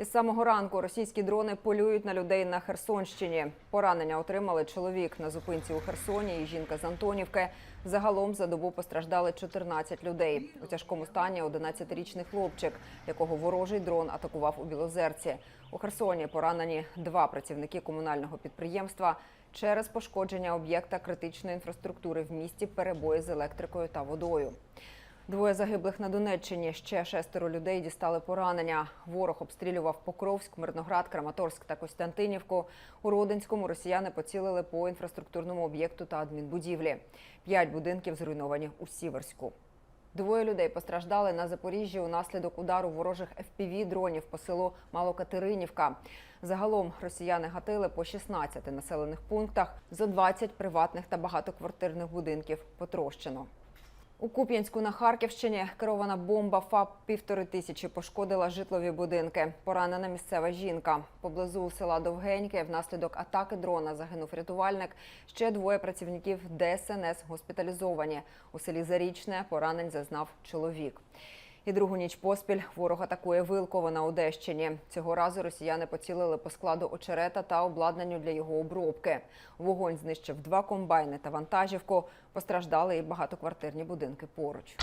Із самого ранку російські дрони полюють на людей на Херсонщині. Поранення отримали чоловік на зупинці у Херсоні і жінка з Антонівки. Загалом за добу постраждали 14 людей. У тяжкому стані 11-річний хлопчик, якого ворожий дрон атакував у Білозерці. У Херсоні поранені два працівники комунального підприємства через пошкодження об'єкта критичної інфраструктури в місті, перебої з електрикою та водою. Двоє загиблих на Донеччині. Ще шестеро людей дістали поранення. Ворог обстрілював Покровськ, Мирноград, Краматорськ та Костянтинівку. У Родинському росіяни поцілили по інфраструктурному об'єкту та адмінбудівлі. П'ять будинків зруйновані у Сіверську. Двоє людей постраждали на Запоріжжі унаслідок удару ворожих fpv дронів по селу Малокатеринівка. Загалом росіяни гатили по 16 населених пунктах. Зо 20 приватних та багатоквартирних будинків потрощено. У Куп'янську на Харківщині керована бомба ФАП півтори тисячі пошкодила житлові будинки. Поранена місцева жінка. Поблизу села Довгеньке внаслідок атаки дрона загинув рятувальник. Ще двоє працівників ДСНС госпіталізовані. У селі Зарічне поранень зазнав чоловік. І другу ніч поспіль ворог атакує Вилково на Одещині. Цього разу росіяни поцілили по складу очерета та обладнанню для його обробки. Вогонь знищив два комбайни та вантажівку. Постраждали і багатоквартирні будинки поруч.